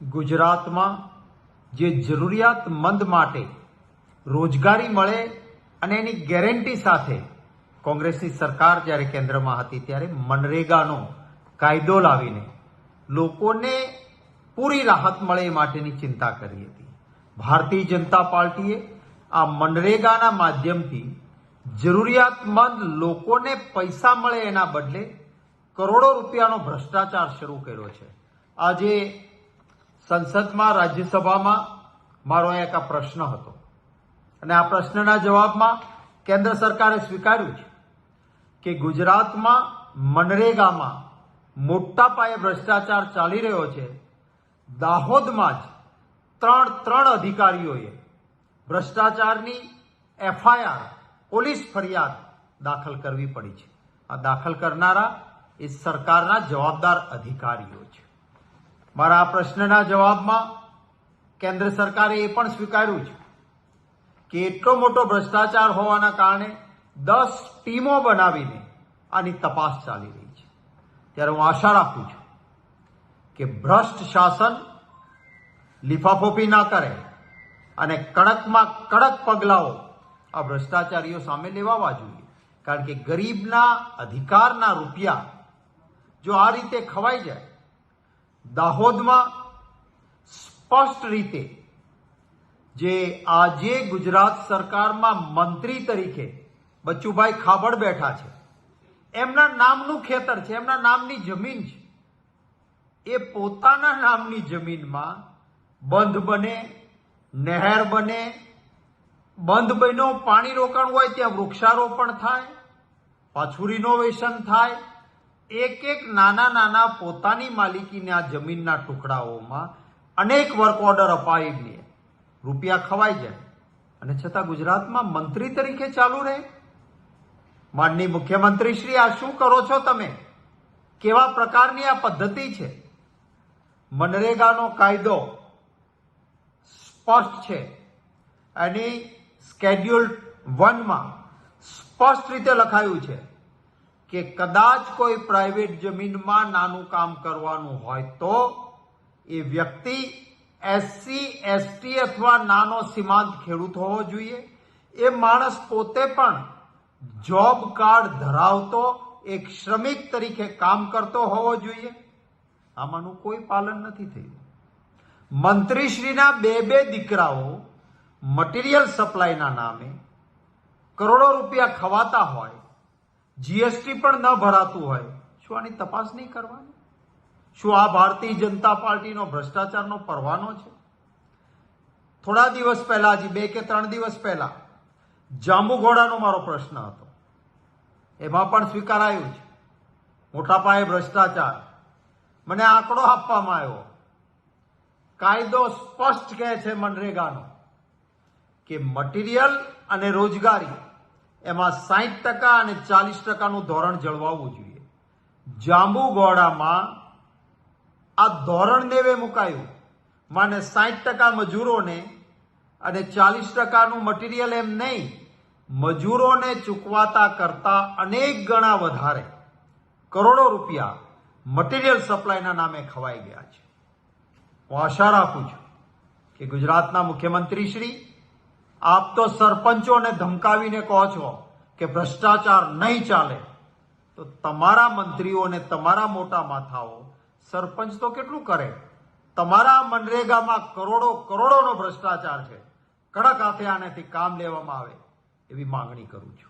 ગુજરાતમાં જે જરૂરિયાતમંદ માટે રોજગારી મળે અને એની ગેરંટી સાથે કોંગ્રેસની સરકાર જ્યારે કેન્દ્રમાં હતી ત્યારે મનરેગાનો કાયદો લાવીને લોકોને પૂરી રાહત મળે એ માટેની ચિંતા કરી હતી. ભારતીય જનતા પાર્ટીએ આ મનરેગાના માધ્યમથી જરૂરિયાતમંદ લોકોને પૈસા મળે એના બદલે કરોડો રૂપિયાનો ભ્રષ્ટાચાર શરૂ કર્યો છે. આજે સંસદમાં, રાજ્યસભામાં મારો એક આ પ્રશ્ન હતો. અને આ પ્રશ્નના જવાબમાં કેન્દ્ર સરકારે સ્વીકાર્યું છે કે ગુજરાતમાં મનરેગામાં મોટા પાયે ભ્રષ્ટાચાર ચાલી રહ્યો છે. દાહોદમાં જ ત્રણ ત્રણ અધિકારીઓએ ભ્રષ્ટાચારની એફઆઈઆર, પોલીસ ફરિયાદ દાખલ કરવી પડી છે. આ દાખલ કરનારા એ સરકારના જવાબદાર અધિકારીઓ છે. મારા પ્રશ્નના જવાબમાં કેન્દ્ર સરકારે એ પણ સ્વીકાર્યું છે કે એટલો મોટો ભ્રષ્ટાચાર હોવાના કારણે દસ ટીમો બનાવીને આની તપાસ ચાલી રહી છે. ત્યારે હું આશા રાખું છું કે ભ્રષ્ટ શાસન લિફાફોપી ના કરે અને કડકમાં કડક પગલાઓ આ ભ્રષ્ટાચારીઓ સામે લેવાવા જોઈએ. કારણ કે ગરીબના અધિકારના રૂપિયા જો આ રીતે ખવાઈ જાય દાહોદમાં સ્પષ્ટ રીતે જે આજે ગુજરાત સરકારમાં મંત્રી તરીકે બચ્ચુભાઈ ખાબડ બેઠા છે, એમના નામનું ખેતર છે, એમના નામની જમીન છે, એ પોતાના નામની જમીનમાં બંધ બને, નહેર બને, બંધ બન્યો, પાણી રોકાણ હોય ત્યાં વૃક્ષારોપણ થાય, પાછું રિનોવેશન થાય એક એક નાના નાના પોતાની માલિકીના જમીનના ટુકડાઓમાં અનેક વર્ક ઓર્ડર અપાવીને રૂપિયા ખવાઈ જાય. અને છતાં ગુજરાતમાં મંત્રી તરીકે ચાલુ રહે. માનની મુખ્યમંત્રી શ્રી, આ શું કરો છો તમે? કેવા પ્રકારની આ પદ્ધતિ છે? મનરેગાનો કાયદો સ્પષ્ટ છે. એની સ્કેડ્યુલ વનમાં સ્પષ્ટ રીતે લખાયું છે. કે કદાચ કોઈ પ્રાઇવેટ જમીનમાં નાનું કામ કરવાનું હોય તો એ વ્યક્તિ એસસી એસટી અથવા નાનો સીમાંત ખેડૂત હોવો જોઈએ. એ માણસ પોતે પણ જોબ કાર્ડ ધરાવતો, એક શ્રમિક તરીકે કામ કરતો હોવો જોઈએ. આમાંનું કોઈ પાલન નથી થયું. મંત્રીશ્રીના બે બે દીકરાઓ મટીરિયલ સપ્લાયના નામે કરોડો રૂપિયા ખવાતા હોય જીએસટી પણ ન ભરાતું હોય. શું આની તપાસ નહીં કરવાની? શું આ ભારતીય જનતા પાર્ટીનો ભ્રષ્ટાચારનો પરવાનો છે? થોડા દિવસ પહેલા, હજી બે કે ત્રણ દિવસ પહેલા, જાંબુઘોડાનો મારો પ્રશ્ન હતો. એમાં પણ સ્વીકારાયું છે. મોટા પાયે ભ્રષ્ટાચાર. મને આંકડો આપવામાં આવ્યો. કાયદો સ્પષ્ટ કહે છે મનરેગાનો, કે મટીરિયલ અને રોજગારી એમાં સાહીઠ ટકા અને ચાલીસ ટકાનું ધોરણ જળવાવું જોઈએ. જાંબુગોડામાં આ ધોરણ નેવે મુકાયું. માને સાહીઠ ટકા મજૂરોને અને ચાલીસ ટકાનું મટીરિયલ એમ નહીં, મજૂરોને ચૂકવાતા કરતા અનેક ગણા વધારે કરોડો રૂપિયા મટીરિયલ સપ્લાયના નામે ખવાઈ ગયા છે. હું આશા રાખું છું કે ગુજરાતના મુખ્યમંત્રી શ્રી આપ તો સરપંચોને ધમકાવીને કહો છો કે ભ્રષ્ટાચાર નહીં ચાલે. તો તમારા મંત્રીઓને તમારા મોટા માથાઓ સરપંચ તો કેટલું કરે? તમારા મનરેગામાં કરોડો કરોડોનો ભ્રષ્ટાચાર છે. કડક હાથે આનેથી કામ લેવામાં આવે એવી માંગણી કરું છું.